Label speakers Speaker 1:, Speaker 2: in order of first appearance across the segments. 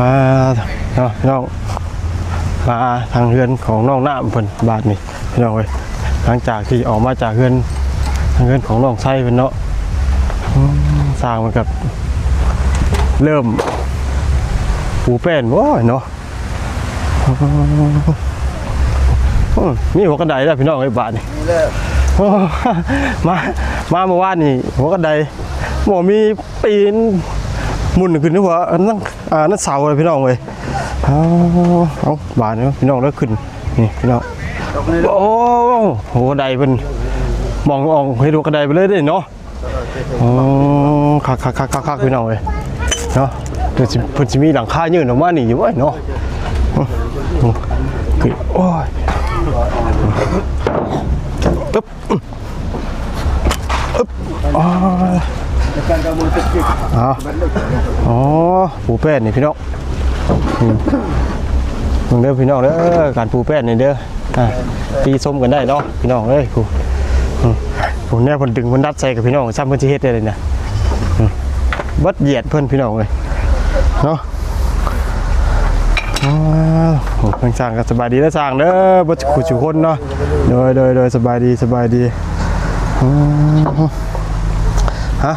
Speaker 1: มาเนาะพี่น้องมาทางเฮือนของน้องน้ำเพิ่นบาทนี่พี่น้องเอ้ยหลังจากที่ออกมาจากเฮือนทางเฮือนของน้องไส้เพิ่นเนาะสร้างมันกับเริ่ม ปูแป้นว้ยเนาะอืมมีหัวกระไดแล้วพี่น้องเอ้ยบาทนี่
Speaker 2: นี่แหละ
Speaker 1: โอ้มามาเมื่อวานนี่หัวกระไดหมอมีปีนหมุนขึ้นที่หัวอันนั่งอ่านั่นเสาเลยพี่น้องเลยเอาเอาบานเนาะพี่น้องแล้วขึ้นนี่พี่น้อง
Speaker 2: ตกนี่
Speaker 1: โอ้หัวกระไดเป็นมองออกให้ดูกระไดไปเลยเด้เนาะโอ้คักคักคักคักคักพี่น้องเลยเนาะ เดี๋ยวสิเพิ่นสิมีหลังคายืนออกมานี่อยู่เว้ยเนาะคือโอ้ยปึ๊บอึ๊บอ๋อ
Speaker 2: อ๋
Speaker 1: อปูแป้นนี่พี่น้องมึงเด้อพี่น้องเด้อการปูแป้นนี่เด้ออะตีส้มกันได้เนาะพี่น้องเอ้ยกูผมเนี่ยเพิ่นดึงเพิ่นดัดใส่กับพี่น้องซ้ำเพิ่นสิเฮ็ดได้เลยนะบัดเหยียดเพิ่นพี่น้องเลย เนาะอ๋อโหเพิ่นสร้างก็สบายดีแล้วสร้างเด้อบ่ขู่จุคนเนาะโดยโดยโดยสบายดีสบายดีอืมฮะ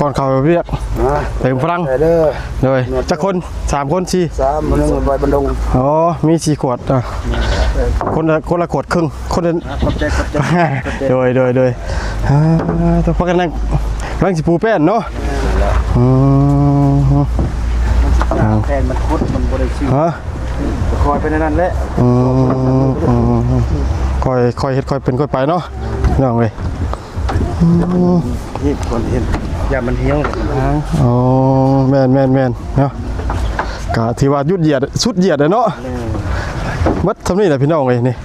Speaker 1: ก่อนเข้าเรียก
Speaker 2: นะ
Speaker 1: เติมพลัง
Speaker 2: ไปเด้อ
Speaker 1: เลยจักคนสามคนสี่
Speaker 2: สามมันนึงไปบันดง
Speaker 1: อ๋อมีสี่ขวดอะคนละคนละขวดครึ่งคนละ
Speaker 2: ขอบใจขอบใจ
Speaker 1: โดยโดยโดยอ่าต้องพักกันนั่งนั่งสิปูแป้นเนาะอืม
Speaker 2: แทนมันคุดมันบริสุทธิ์
Speaker 1: ฮะ
Speaker 2: คอยไปในนั้นแหละ
Speaker 1: อืมอืมคอยคอยเฮ็ดคอยเป็นคอยไปเนาะน้องเลย
Speaker 2: นี่คนเห็นอย่ามันเหี่ยว
Speaker 1: อ๋อแม่นแม่นแม่นเนาะกะที่ว่ายุดเหยียดสุดเหยียดเลยเนาะมัดทำนี่แหละพี่น้องเลยนี่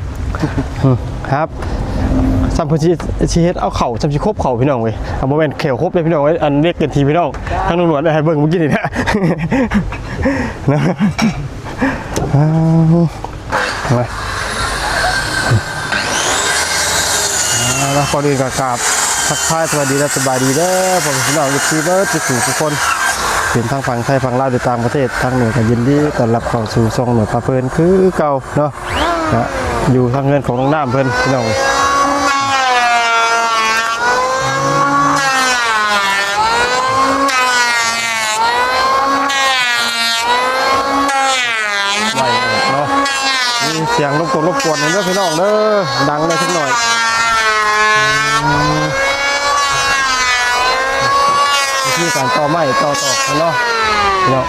Speaker 1: อืมครับ ซัมพูชีชีเฮ็ดเอาเข่าซัมชีครบเข่าพี่น้องเว้ยเอาโมเมนต์เข่าครบเลยพี่น้องเว้ยอันเรียกกันทีพี่น้องทั้งนุ่นหนวดให้เบิ่งเมื่อกี้นี่นะนะมาแล้วก่อนอื่นก็กราบทักทายสวัสดีและสบายดีเด้อผมพี่น้องทุกทีเด้อทุกทุกคนเป็นทางฝั่งไทยฝั่งลาวหรือต่างประเทศทางเหนือกันยินดีต้อนรับเข้าสู่ช่องหน่วยพาเพลินคือเก่าเนาะนะอยู่ทางเงินของน้องน้ำเพลินพี่น้อง ไหวเนาะมีเสียงรบกวนรบกวนหน่อยเด้อพี่น้องเด้อดังเลยสักหน่อยมีการต่อไม้ต่อต่อกกันเนาะเนาะ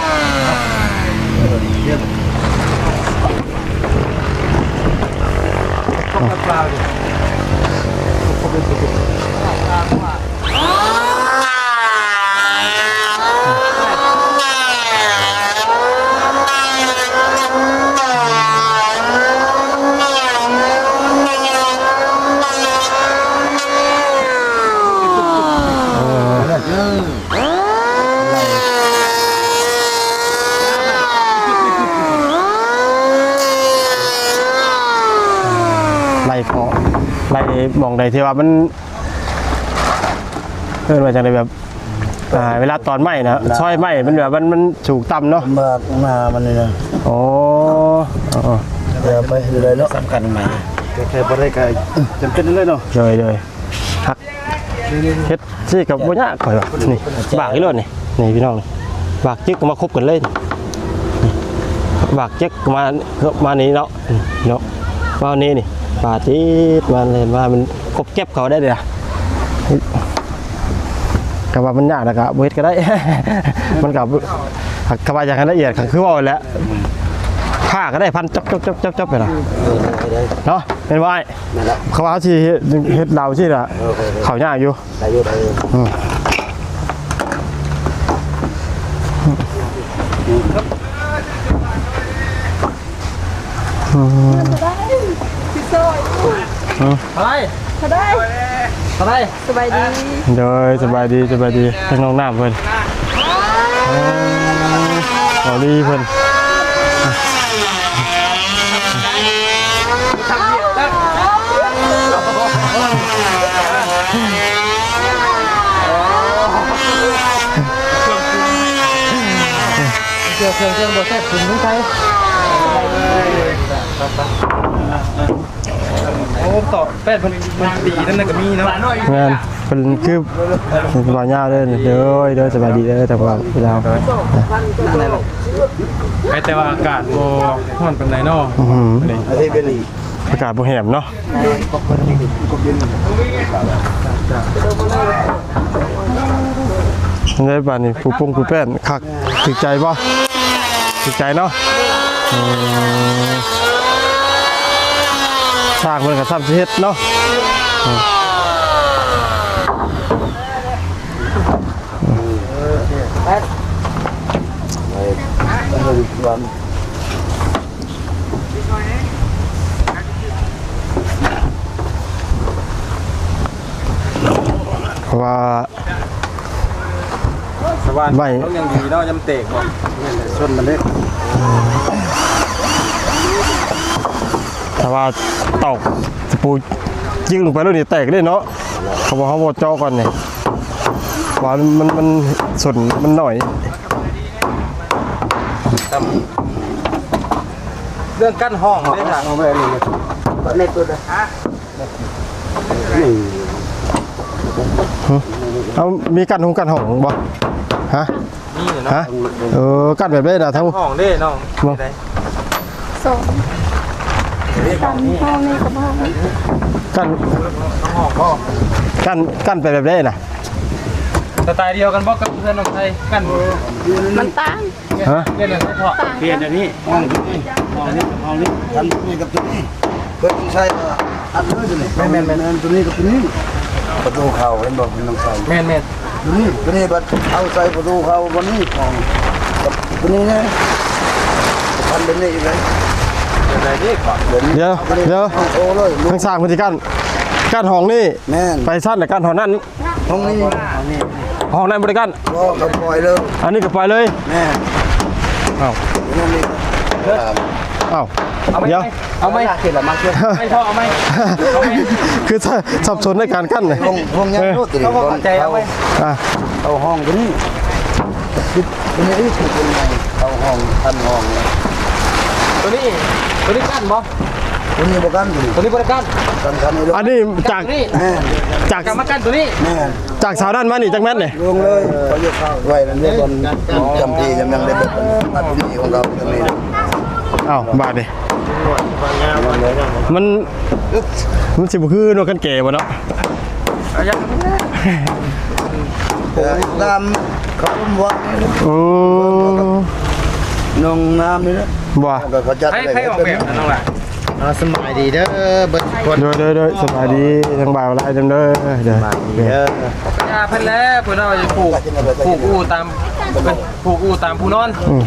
Speaker 1: ไล่พอไล่ มองใดที่ว่ามันเพื่อนมาจากในแบบอ่าเวลาตอนไหม้นะซอยไหม้มันแบบมันมันสูงต่ำเนาะ
Speaker 2: มามามันนี่นะ
Speaker 1: โอ้อ๋อ
Speaker 2: เดี๋ยวไปเลยเนาะสำคัญไหมแค่บ่ได้ก็จำเป็นเลยเนาะ
Speaker 1: เลยเลยฮักเฮ็ดซี่กับบ่ยากข่อยว่านี่บากอีโลดนี่นี่พี่น้องนี่บากจึกก็มาคบกันเลยนี่บากจึกก็มามานี่เนาะนี่เนาะมาอันนี้นี่ ปาติดมาเลยว่ามันคบเก็บเขาได้เด้อก็ว่ามันยากนะก็บ่เฮ็ดก็ได้ มันก็ก็ว่าอย่างละเอียดคือว่าแล้วผ้าก็ได้พันจับจับจับจับจับไปละเนาะเป็นว่าไอ้
Speaker 2: นั่นแหละ
Speaker 1: เขาว่าที่เฮ็ดเราที่ละเขายากอยู่
Speaker 2: ได้ อยู่ได้อยู่
Speaker 3: อะไร
Speaker 4: เขาได้
Speaker 3: อะไร
Speaker 4: สบายดี
Speaker 1: โดยสบายดีสบายดีทั้งน้องน้ำเพิ่นเอาดีเพิ่น
Speaker 3: เกี่ยวเครื่องเครื่องบดแซ่บถึงทุกไทย โอ้ต่อแป้นมันมันดีนั่นน่ะก็มีเนาะ
Speaker 1: งานเป็นคือสบายยาวเด้อเด้อเด้อสบายดีเด้อแต่ว่าเรา
Speaker 3: แต่ว่าอากาศบ่ร้อนปานใดเนาะ
Speaker 1: อื้อหือ
Speaker 2: อันนี้เป็นอีก
Speaker 1: อากาศบ่แหมเนาะได้บานนี่ผู้ปรุงผู้แป้นคักถึกใจบ่ถึกใจเนาะอืม สร้างมันก็ซ้ำสิเฮ็ดเนาะ
Speaker 2: วัน
Speaker 1: เพราะว่า
Speaker 3: สว่าน
Speaker 1: ไม่
Speaker 3: ต้องยังดีเนาะยำเตกบ่
Speaker 2: ชนมันเล็ก
Speaker 1: ถ้าว่า ตอกตะปูยิงลงไปแล้วนี่แตกได้เนาะเขาบอกเขาบอกเจาะก่อนนี่ว่ามันมันมันส่วนมันหน่อย
Speaker 3: เรื่องกั้นห้องได้จ้ะ
Speaker 2: เอาไปนี่เลยเล็กตัวเดียวนี่
Speaker 1: เอามีกั้นหงกั้นห้องบ่ฮะ
Speaker 3: นี่เนาะ
Speaker 1: ฮะเออกั้นแบบได้นะทั้ง
Speaker 3: ห้องเด้น้อง
Speaker 1: บ่
Speaker 3: ได้
Speaker 4: สอง สามห้องนี่กับห้อง
Speaker 1: กั้น
Speaker 3: ห้องพ่อ
Speaker 1: กั้นกั้นไปแบบได้น่ะ
Speaker 3: สไตล์เดียวกันบ่กับเพื่อนน้องไทยกั้น
Speaker 4: มันตั้ง
Speaker 1: ฮะ
Speaker 3: เรียนเรื่องเฉพาะ
Speaker 4: ต่าง
Speaker 2: เปลี่ยนอันนี้ห้องนี้ห้องนี้ห้องนี้ทำนี่กับตัวนี้เพื่อใช้อัดเลยตัวนี้แม่นแม่นตัวนี้กับตัวนี้ประตูเข้าเห็นบอกเป็นน้องใส่
Speaker 3: แม่นแม่น
Speaker 2: ตัวนี้ตัวนี้บัดเอาใส่ประตูเข้าวันนี้ของกับตัวนี้นะพันเป็นนี่เลย
Speaker 3: เดี๋ยวได้ดิก่อน
Speaker 2: เดี๋ยวนี้
Speaker 1: เดี๋ยวเดี๋ยว
Speaker 2: ห้องโตเลยลูก
Speaker 1: ทั้งสร้างพื้นที่กั้นกั้นห้องนี่
Speaker 2: แม่น
Speaker 1: ไปสั้นแต่กั้นห้องนั้น
Speaker 2: ห้องนี้ห้องนี้
Speaker 1: ห้องนั้นบริกั้น
Speaker 2: ก็เราปล่อยเลย
Speaker 1: อันนี้ก็ปล่อยเลย
Speaker 2: แม่
Speaker 1: อ้าว
Speaker 2: นี่นี่
Speaker 1: อ้าว
Speaker 3: เอาไหม
Speaker 1: เดี๋ยว
Speaker 3: เอาไหม
Speaker 2: เสร็จแล้วมาเชื่อ
Speaker 3: ไม่ชอบเอาไหมเอาไหม
Speaker 1: คือถ้าสับสนในการกั้นเลย
Speaker 2: ห้องห้องยังรู้ติ
Speaker 3: เขาบอกเข้าใจเอาไหม
Speaker 1: อะ
Speaker 2: เอาห้องตัวนี้ตัวนี้ถูกเป็นไงเอาห้องทันห้อง
Speaker 3: ตัวนี้ ตัวนี้กั้นบ่
Speaker 2: ตัวนี้บอกกันอยู่
Speaker 3: ตัวนี้บ่ได้กั้น
Speaker 2: กันกันเลย
Speaker 1: อันนี้จาก
Speaker 3: ตัวนี้
Speaker 2: แม่
Speaker 1: จาก
Speaker 3: กลับมากั้นตัวนี้
Speaker 2: แม่
Speaker 1: จากสาวด้านมานี่จากแมทเนี่ย
Speaker 2: ลงเลยเขาจะเข้าไว้นั่นเรียกบอลจำทีจำยังได้แบบอันนี้ของเราตัวนี้
Speaker 1: อ้าวบาดดิมันมันสิบคือโนกันเก๋บ่เนาะ
Speaker 3: เอายัง
Speaker 2: ตามเขาว่า
Speaker 1: อืม
Speaker 2: นงน้ำนี่นะ
Speaker 1: บ่
Speaker 2: เขาจัด
Speaker 3: ให้ให้ออกแบบนะน้องล่ะ
Speaker 2: สมัยดีเด้อเบิดคน
Speaker 1: เด้อเด้อเด้อสบายดีทั้งบ่าวหลายจังเด้อเด้อ
Speaker 2: เด้อ
Speaker 3: ยาเพิ่นแล้วเพิ่นเอาจะปลูกปลูกอู่ตามเป็นปลูกอู่ตามผู้นอน
Speaker 1: อืม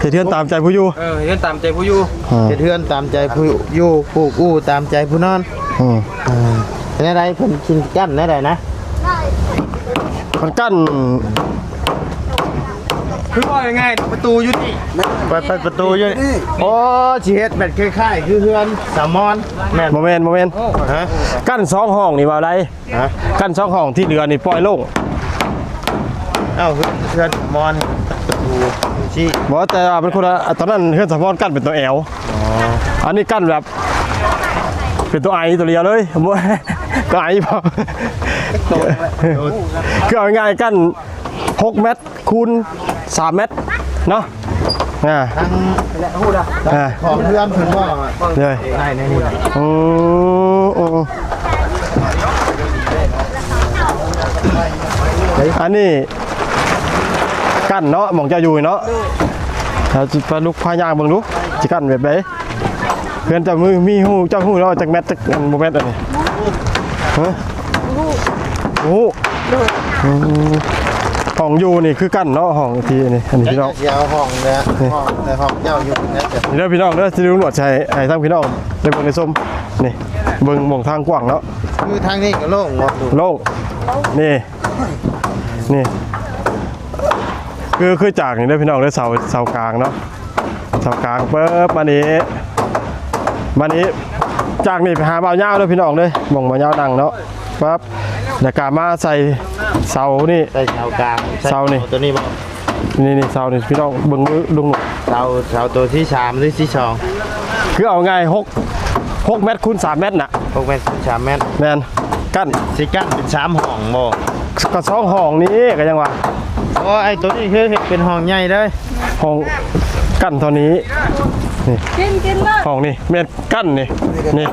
Speaker 1: เฮ็ดเทือนตามใจผู้อยู่
Speaker 3: เออเฮ็ดตามใจผู้อยู่
Speaker 1: อ่า
Speaker 5: เทือนตามใจผู้อยู่ผูกอู้ตามใจผู้นอน
Speaker 1: อืม
Speaker 5: เป็นอะไรเพิ่นกินกั้นได้ไดนะ
Speaker 1: มันกั้น
Speaker 3: คือว่ายังไงประตูอยู่นี่
Speaker 5: เปิดเปิดประตูอยู่นี่โอ้สิเฮ็ดแบบคล้ายๆคือเฮือนสามอนแม่น
Speaker 1: บ่แม่นบ่แม่น
Speaker 5: ฮะ
Speaker 1: กั้นสองห้องนี่ว่าอะไร
Speaker 5: ฮะ
Speaker 1: กั้นสองห้องที่เหลือนี่ปล่อยโล่ง
Speaker 5: เอ้าเฮือนเฮือนสามอนประตูชี้
Speaker 1: บ่แต่ว่าเป็นคนละตอนนั้นเฮือนสะพอนกั้นเป็นตัวแอลอันนี้กั้นแบบเป็นตัวไอตัวเดียวเลยบ่ตัวไอพอคือเอาง่ายๆกั้น6เมตรคูณ 3เมตรเนาะอ่า
Speaker 5: ทั้ง
Speaker 1: อ่า
Speaker 5: ของเฮือนเพิ่นว่า
Speaker 1: เลย
Speaker 5: ได้ในนี่
Speaker 1: อืมอืมอันนี้กั้นเนาะหมองเจะอยู่เนาะถ้าจะไปลุกพายางเบิ่งดูสิกั้นแบบไหนเพื่อนเจะมือมีหูเจ้าหูเนาะจากแมทจากอันบ่แมทอันนี้ฮะโอ้โหอืม ห้องอยู่นี่คือกั้นเนาะห้องที่นี่อันนี้พี่น้อง
Speaker 5: เสียห้องเนี่ยห้องในห้องเจ้าอยู่นะแต่
Speaker 1: นี่เด้อพี่น้องเด้อสิดูหนวดใช่ไอ้ทั้งพี่น้องได้เบิ่งในส้มนี่เบิ่งหม่องทางกว้างเนาะ
Speaker 5: คือทางนี้ก็โล่งบ่ดู
Speaker 1: โล่งนี่นี่คือคือจากนี่เด้อพี่น้องเด้อเสาเสากลางเนาะเสากลางปึ๊บมานี้มานี้จากนี่ไปหาบ่าวยาวเด้อพี่น้องเด้อมองบ่าวยาวดังเนาะปั๊บแล้วก็มาใส่ เสานี่
Speaker 5: ใส่เสากลางใส่
Speaker 1: เสานี่
Speaker 5: ตัวนี้บ่
Speaker 1: นี่นี่เสานี่พี่น้องเบิ่งมือลุงหนุ่ม
Speaker 5: เสาเสาตัวที่สามหรือที่สอง
Speaker 1: คือเอาง่ายหกหกเมตรคูณสามเมตรน่ะ
Speaker 5: พวกแม่นสามเมตร
Speaker 1: แมนกั้น
Speaker 5: สิกั้นเป็นสามห้องบ่
Speaker 1: ก็สองห้องนี้ก็ยังว่า
Speaker 5: โอ้ไอ้ตัวนี้คือเฮ็ดเป็นห้องใหญ่เลย
Speaker 1: ห้องกั้นเท่านี้
Speaker 4: กินกินเลย
Speaker 1: ห้องนี่เมตรกั้นนี่นี่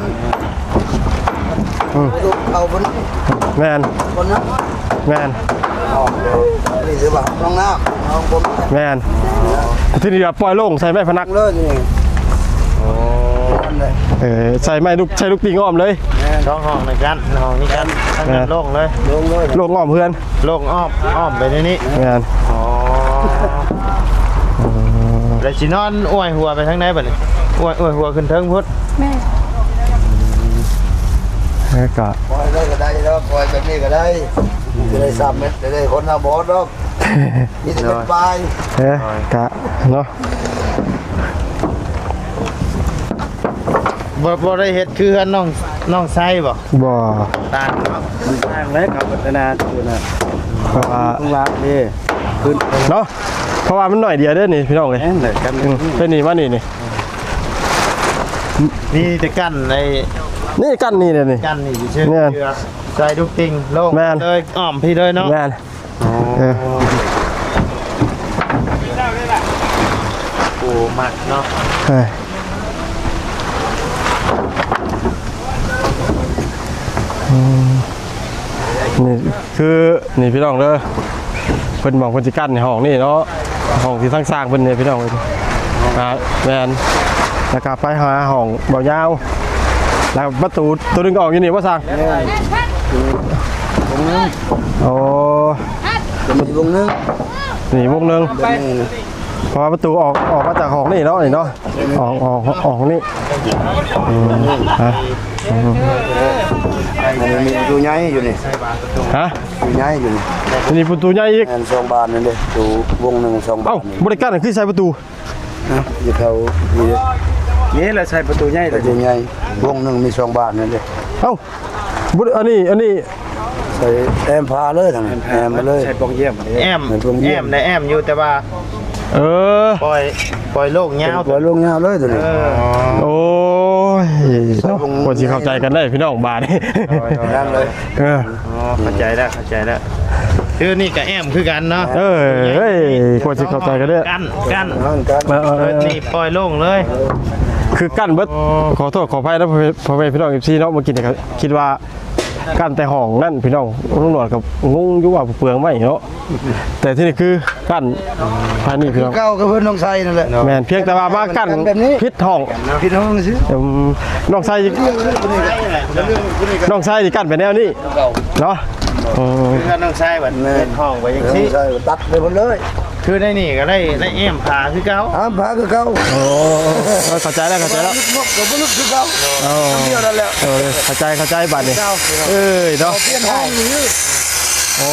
Speaker 2: ประตูเขาบน
Speaker 1: แมน
Speaker 2: บนนั้น
Speaker 1: แมน
Speaker 2: ออกเดี๋ยวนี่สิบ่าห้องน้ำห้องผม
Speaker 1: แมนที่นี่ปล่อยโล่งใส่ไม้พนัก
Speaker 2: เลยนี่นั่นเลย
Speaker 1: เออใส่ไม้ลูกใส่ลูกตีงอ้อมเลย
Speaker 5: สองห้องในกันห้องนี้กันทั้งนั้นโล่งเลย
Speaker 2: ลงเลย
Speaker 1: โล่งอ้อมเพื่อน
Speaker 5: โล่งอ้อมอ้อมไปในนี้
Speaker 1: แมน
Speaker 5: อ๋อแล้วสินอนอ้วยหัวไปทางไหนบัดนี้อ้วยอ้วยหัวขึ้นเทิงพุทธ
Speaker 4: แม่
Speaker 1: แล้วก็
Speaker 2: ปล่อยได้ก็ได้แล้วปล่อยแบบนี้ก็ได้ จะได้สามเม็ดจะได้คนหน้าบอสหรอกนี่จะเป็นปลาย
Speaker 1: เอ๊ะกะเนาะ
Speaker 5: บ่บ่ได้เฮ็ดคือน้องน้องไส้บ่
Speaker 1: บ่
Speaker 5: ตาล
Speaker 2: ทางเล็กครับพัฒนาตัวน่ะ
Speaker 1: เพราะว่า
Speaker 2: ต้องรักนี่ขึ้น
Speaker 1: เนาะเพราะว่ามันหน่อยเดียวเด้อนี่พี่น้องเลย
Speaker 2: แน่นเลยกัน
Speaker 1: อืมเป็นนี่ว่านี่นี่
Speaker 5: นี่จะกั้นใน
Speaker 1: นี่กั้นนี่เลยนี่
Speaker 5: กั้นนี่อยู่เช่น
Speaker 1: แม่น
Speaker 5: เชือก ใส่ลูกติงโล่ง
Speaker 1: แม่น
Speaker 5: เลยอ้อมพี่เลยเนาะ
Speaker 1: แมนเออ
Speaker 5: โอ้มักเนาะ
Speaker 1: เฮ้ยอืมนี่คือนี่พี่น้องเด้อเพิ่นบอกเพิ่นสิกั้นในห้องนี่เนาะห้องที่สร้างๆเพิ่นเนี่ยพี่น้องเอ้ยอ่าแมนแล้วก็ไปหาห้องเบายาวแล้วประตูตัวหนึงก็ออกอยู่นี่ว่าสั่ง โอ้
Speaker 2: จะมีวงนึง
Speaker 1: นี่วงหนึง
Speaker 2: แบบนี้นะ
Speaker 1: เพราะว่าประตูออกออกมาจากห้องนี่เนาะนี่เนาะออกออกออกนี่อืมฮะ
Speaker 2: มันมีประตูใหญ่อยู่นี่
Speaker 1: ฮะ
Speaker 2: ประตูใหญ่อยู่นี่
Speaker 1: นี่ประตูใหญ่อีก
Speaker 2: แอนสองบานนั่นเลยประตูวงหนึ่งสองบา
Speaker 1: เอ้านบริการไหนคือใช้ประตู
Speaker 2: นะอยู่แถวนี้
Speaker 3: นี่แหละใช้ประตูใหญ่
Speaker 2: ประตูใหญ่วงหนึ่งมีสองบานนั่นเลย
Speaker 1: เอ้า บุอันนี้อันนี้
Speaker 2: ใส่แอมพาเลยทางนั้นแอมมาเลย
Speaker 3: ใช้ปองเยี่ยม
Speaker 5: แอม
Speaker 2: เหมือนพวกเยี่
Speaker 5: แอย
Speaker 2: ม
Speaker 5: มในแอมอยู่แต่ว่า
Speaker 1: เออ
Speaker 5: ปล่อยปล่อยโล่งยาว
Speaker 2: ปล่อยลงยาวเลยตัวนี้
Speaker 5: เออ
Speaker 1: โอ้ยเนาะกว่าสิเข้าใจกันได้พี่น้องบาดนี่
Speaker 2: นั่นเลย
Speaker 1: เออ
Speaker 5: อ๋อเข้าใจแล้วเข้าใจแล้วคือนี่กับแอมคือกันเนาะ
Speaker 1: เออเฮ้ยกว่าสิเข้าใจกันได้อ
Speaker 5: กั้นกั้น
Speaker 2: นั่นกัน
Speaker 1: เออเออ
Speaker 5: เอ
Speaker 1: เอ
Speaker 5: อ
Speaker 1: อ
Speaker 5: นี่ปล่อยโล่งเลย
Speaker 1: คือกั้นเบิดขอโทษขออภัยนะพ่อแม่พ่อแม่พี่น้อง FC เนาะเมื่อกี้เนี่ยก็คิดว่ากั้นแต่ห้องนั่นพี่น้องลุงหนวดกับงงอยู่ว่าเปลืองไหมเนาะแต่ที่นี่คือกั้นภายในพี่น้อง
Speaker 2: เก้าก็เพื่อนน้องไซนั่นแหละ
Speaker 1: แมนเพียงแต่ว่ามากั้น
Speaker 2: แบบนี้
Speaker 1: พิษห้อง
Speaker 2: พี่น้องสิ
Speaker 1: อืมน้องไส้น้องไส้ที่กั้นไปแนวนี้เนาะอืม
Speaker 5: คือน้องชายแบบเปิดห้องไว้อย่าง
Speaker 2: น้
Speaker 5: นี้
Speaker 2: องไซตัดไปหมดเลย
Speaker 5: คือได้นี่ก็ได้ได้แอมพาคือเก่า
Speaker 2: อ้ามพาคือเก้า
Speaker 1: โอ้เข้าใจแล้วเข้าใจแล้ว
Speaker 2: นกกับบุลุกคือเก้า
Speaker 1: โอ้
Speaker 2: เดียวนั่นแหละ
Speaker 1: เออเข้าใจเข้าใจบัดนี้เอ้ยเนาะ
Speaker 2: เปลี่ยนห้องนี่
Speaker 1: โอ้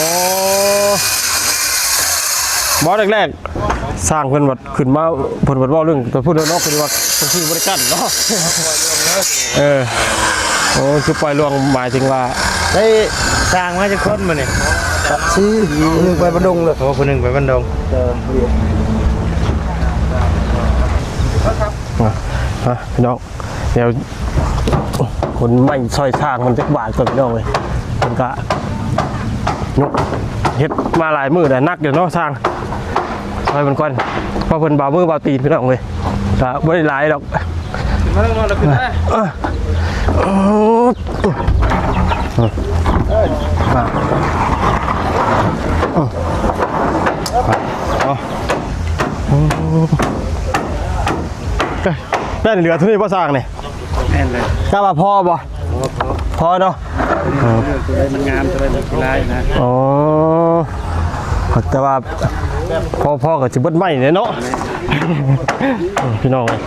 Speaker 1: บอสแรกๆสร้างเพิ่นวัดขึ้นมาเพิ่นวัดเว่าเรื่องตัวพูดเรื่องนอกเพิ่นว่าเพิ่นคือบริการเนาะเออโอ้คือปล่อยลวงหมายถึงว่า
Speaker 5: ได้สร้างมาจากคนมาเนี่ย
Speaker 2: ซีมึงไปประดงเลย
Speaker 5: โอ้คนหนึ่งไปบันดง
Speaker 1: อะฮะพี่น้องเดี๋ยวคนไม่ซอยทางมันจะบาดก่อนพี่น้องเลยมันก็ยกเฮ็ดมาหลายมือแต่นักเดี๋ยวเนาะสร้างซอยมันก่อนเพราะเพิ่นบามือบาตีนพี่น้องเลยก็บ่ได้หลายดอก
Speaker 3: มาแล้วเราขึ้นได้
Speaker 1: เอ้อโอ้อะ เอาเอาเอาแป้นเหลือเท่านี้พ่อสร้างเนี่ย
Speaker 3: แน่นเลย
Speaker 1: กล้ามาพอบ่พอเนาะ
Speaker 3: ตัวใดมันงามตัวใดมันกีฬาอยู่นะ
Speaker 1: อ๋อแต่ว่าพอพอกับจิบเบิดไม่เนี่ยเนาะพี่น้องเลย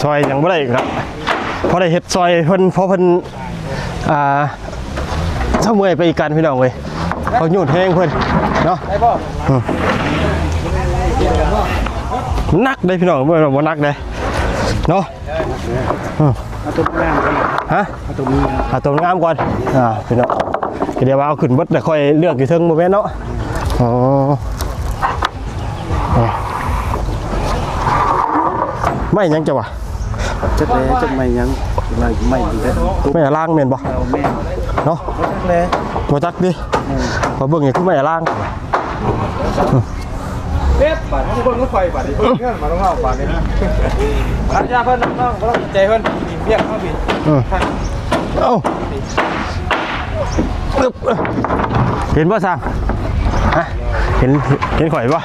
Speaker 1: ซอยยังไม่ได้อีกครับพอได้เฮ็ดซอยเพิ่นพอเพิ่นอ่า เท่าเมื่อยไปอีกกันพี่น้องเลยเขาหยุดแห้งเพิ่อนเนาะนักได้พี่น้องบ่บ่านักได้เนาะ
Speaker 2: เอาตัวงามกัน
Speaker 1: ฮะ
Speaker 2: เอาตัวนี้
Speaker 1: เอาตัวงามก่อนอ่าพี่น้องเดี๋ยวเอาขึ้นบดแล้วค่อยเลือกอยู่เทิงบ่แม่นเนาะอ๋อไม่ยังจะวะ
Speaker 2: จักแลจักไม่ยังไม่ไม่ดีแล้ว
Speaker 1: ไม่ล่างแม่นบ่
Speaker 2: เอาแม่
Speaker 1: เนาะ
Speaker 2: จักแล
Speaker 1: บ่จักดิพอเบิ่งนี่คือไม่ล่าง
Speaker 3: เป๊ะบาททุกคนก็ไฟบาทเพิ่นเงินมาต้องเอาบาทนี้อาญาเพิ่นน้องก็ต้องใจเพิ่นเรียกเข้าผิด
Speaker 1: เออเอ้าอึ๊บเห็นบ่สั่งฮะเห็นเห็นข่อยบ่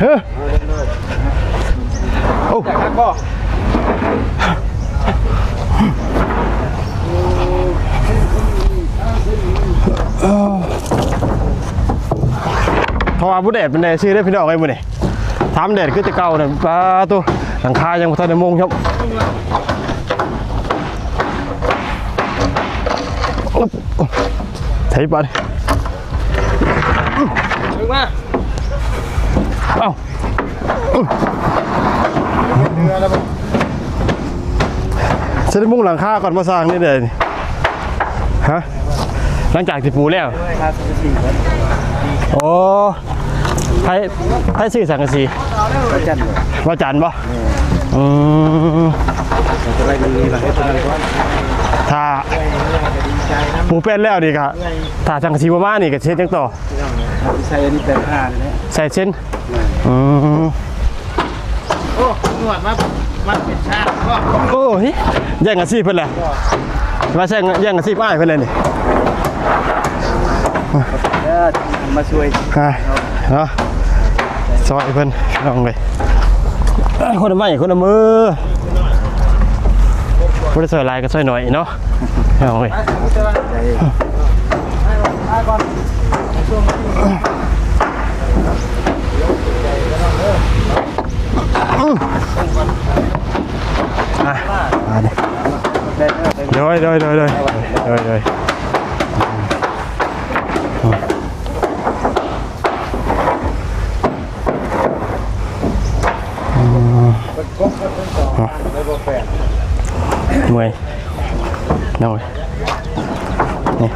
Speaker 1: เฮ้อโอ้
Speaker 3: อยากทักบ่
Speaker 1: เพราะว่าผู้แดดเป็นแดดชื่อได้พี่น้องไอ้มื้อนี่ถามแดดคือแต่เก่าน่ะปลาตัวหลังคายังบ่ทันได้มงครับใส่ปัด
Speaker 3: ถึงมา
Speaker 1: เอ้าจะได้มุงหลังคาก่อนมาสร้างนี่เด้นี่ฮะ หลังจากที่ปูแล้ว
Speaker 2: ค่าสังกะสีครับ
Speaker 1: โอ้ไพ่ไพ่สื่อสังกะสี
Speaker 2: ก็จันเลย
Speaker 1: ว่าจันบ่อืม
Speaker 2: จะได้เงินนี้ล่ะให้ตัวนั้นก่อน
Speaker 1: ถ้าปูเป็นแล้วดีครับถ้าสังกะสีประมาณนี่ก็เช็ดจังต่อ
Speaker 2: เอาไปใช้อันนี้แปลงผ้าเลยนะ
Speaker 1: ใส่เส้นอืม
Speaker 5: โอ้หนวดมามาเป็นชาติก็
Speaker 1: โอ้ยแย่งอาชีพเพิ่นแหละว่าแย่งแย่งอาชีพอ้ายเพิ่นเลยนี่
Speaker 2: เด้อ มาช่วย
Speaker 1: อะเนาะซอยเพิ่นลองเลยคนละไม้คนละมือบ่ได้ซอยลายก็ซอยหน่อยเนาะเอาเลยอะมาดิ
Speaker 2: ได้เด้อได้
Speaker 1: โดยโดยโดยโดยโดยโดย เมื่อยน้อยนี่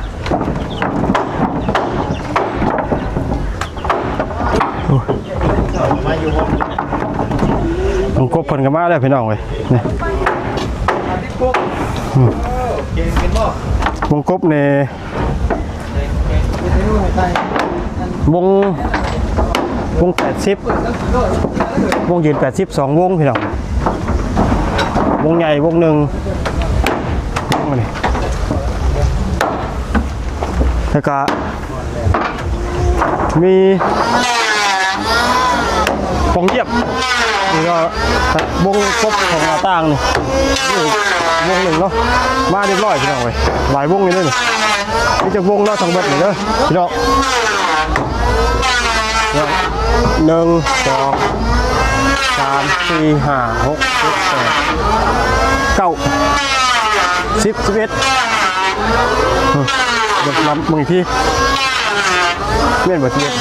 Speaker 1: ต้องกบเพิ่นกันมาแล้วพี่น้องเว้ยนี่วงกบในวงวงแปดสิบวงยืนแปดสิบสองวงพี่น้อง วงใหญ่วงหนึ่งวงอันนี้แล้วก็มีปองเยียบนี่ก็วงกบของหน้าต่างนี่วงหนึ่งเนาะมาเรียบร้อยพี่น้องเว้ยหลายวงเลยนี่นี่จะวงเนาะทั้งเบิดนี่เด้อพี่น้องหนึ่งสอง สามสี่ห้าหกเจ็ดแปดเก้าสิบสิบเอ็ดเดี๋ยวนับมึงอีกทีเม่นบ่สิบเอ็ด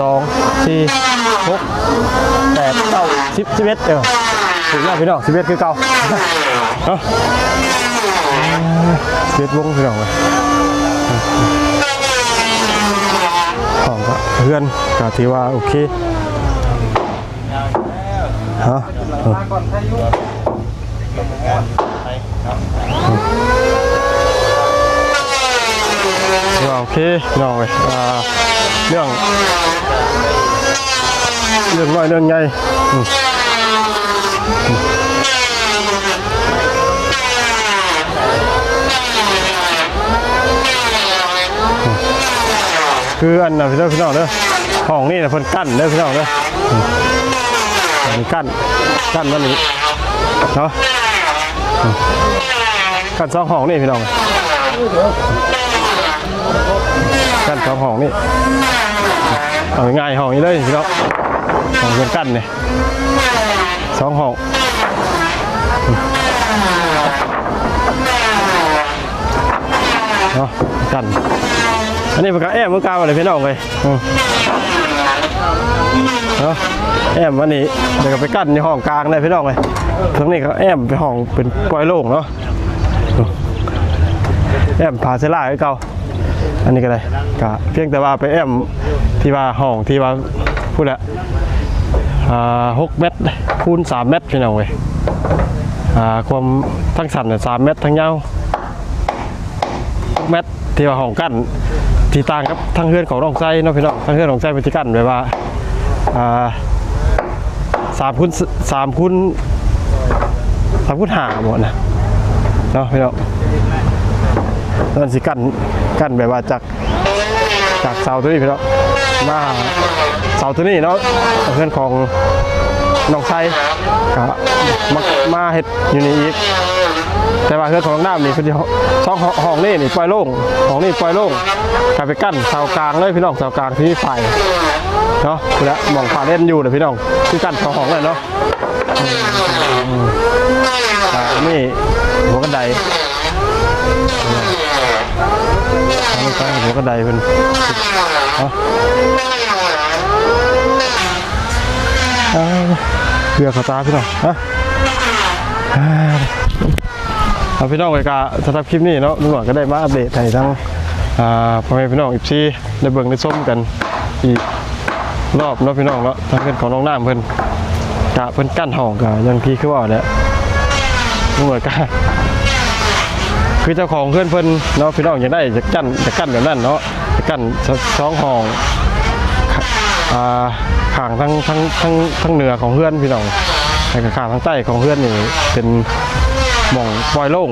Speaker 1: สองสี่หกแปดเก้าสิบสิบเอ็ดเออถึงแล้วพี่น้องสิบเอ็ดคือเก่าเนาะสิบเอ็ดวงพี่น้องเลยของก็เพื่อนก็ถือว่าโอเค ฮะเออ
Speaker 3: ก่อนใครยุ่งา
Speaker 1: โอเคพี่น้องเลยเรื่องเรื่องน้อยเรื่องใหญ่คืออันน่ะพี่น้องพี่น้องเด้อห้องนี่น่ะเพิ่นกั้นเด้อพี่น้องเด้ออืมอั นนี้กั้นกั้นวันนี้เนาะอืมกั้นสองห้องนี่พี่น้องกั้นสองห้องนี่เอาง่ายห้องนี้เลยพี่น้องห้องเพื่อนกั้นเนี่ยสองห้องเนาะกั้น อันนี้เป็นการแอมมือกาวอะไรพี่น้องเลยเนาะแอมวันนี้เดี๋ยวไปกั้นในห้องกลางเลยพี่น้องเลยทั้งนี้ก็แอมไปห้องเป็นปล่อยโล่งเนาะแอมพาเซล่าให้เก่าอันนี้ก็เลยก็เพียงแต่ว่าไปแอมที่ว่าห้องที่ว่าพูดละอ่าหกเมตรคูณสามเมตรพี่น้องเลยอ่าความทั้งสันเนี่ยสามเมตรทั้งยาวเม็ดที่ว่าห้องกั้น ที่ต่างกับทางเฮือนของน้องไส้เนาะพี่น้องทางเฮือนของไส้เป็นที่กั้นแบบว่าอ่าสามคูณสามคูณสามคูณหาหมดนะเนาะพี่น้องนั่นสิกั้นกั้นแบบว่าจากจากเสาตัวนี้พี่น้องมาเสาตัวนี้เนาะเฮือนของน้องไส้ก็มามาเฮ็ดอยู่นี่อีก แต่ว่าเฮือนของน้องน้ำนี่คือช่องห้องนี่นี่ปล่อยโล่งห้องนี่ปล่อยโล่งกลายไปกั้นเสากลางเลยพี่น้องเสากลางที่ไฟเนาะแล้วมองฝาเล่นอยู่เลยพี่น้องที่กั้นสองห้องเลยเนาะนี่หัวกระไดอันนี้ก็หัวกระไดเป็นเนาะอ่อขาตาพี่น้องฮะ เอาพี่น้องไปกาสำหรับคลิปนี้เนาะลุงหน่อยก็ได้มาอัปเดตให้ทั้งอ่าพ่อแม่พี่น้องอีซีได้เบิ่งได้ส้มกันอีกรอบเนาะพี่น้องเนาะทางเพื่อนของน้องน้ำเพิ่อนกะเพิ่อนกั้นห้องกะอยังพี่คือว่าแหละลุงหน่อยกะคือเจ้าของเพื่อนเพิ่อนเนาะพี่น้องอยากได้จะกั้นจะกั้นแบบนั้นเนาะจะกั้นช่องห้องอ่าข้างทั้งทั้งทั้งทั้งเหนือของเพื่อนพี่น้องแล้ข้างทั้งใต้ของเพื่อนนี่เป็น หม่องปล่อยโล่ง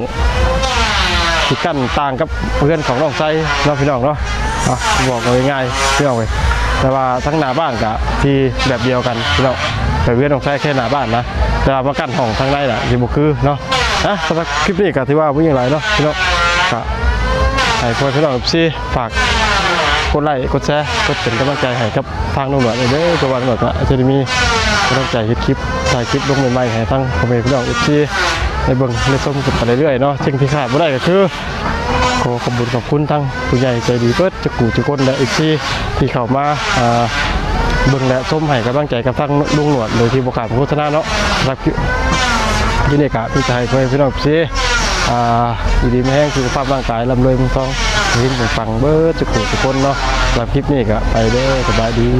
Speaker 1: ที่กั้นต่างกับเพื่อนของน้องไส้เนาะพี่น้องเนาะเอบอกง่ายๆพี่น้องเลยแต่ว่าทั้งหน้าบ้านกับที่แบบเดียวกันพี่น้องแต่เพื่อนน้องไส้แค่หน้าบ้านนะแต่ว่ามากั้นห้องทางในน่ะที่บุคือเนาะนะสำหรับคลิปนี้ก็ถือว่าวิ่งไรเนาะพี่น้องก็ให้พวกพี่น้องซีฝากกดไลค์กดแชร์กดเป็นกำลังใจให้กับทางนุ่มหนวดเด้อตัววันหนวดก็จะได้มีกำลังใจคลิปถ่ายคลิปลงใหม่ๆให้ทั้งพ่อแม่พี่น้องซี ในเบิ่งในส้มกันไปเรื่อยๆเนาะสิ่งที่ขาดไม่ได้ก็คือขอขอบคุณขอบคุณทั้งผู้ใหญ่ใจดีเปิดจะกูจะก้นและอีกที่ที่เข้ามาอ่าเบิ่งและส้มให้กำลังใจกับทั้งลุงหนวดโดยที่บขาดโฆษณาเนาะรับยินดีกับพี่ชายเพื่อนพี่น้องซีอ่าอยู่ดีไม่แห้งสุขภาพร่างกายลำรวยมึงทองหินมึงฟังเบิร์ดจะกูจะก้นเนาะรับคลิปนี้ก็ไปเด้อสบายดี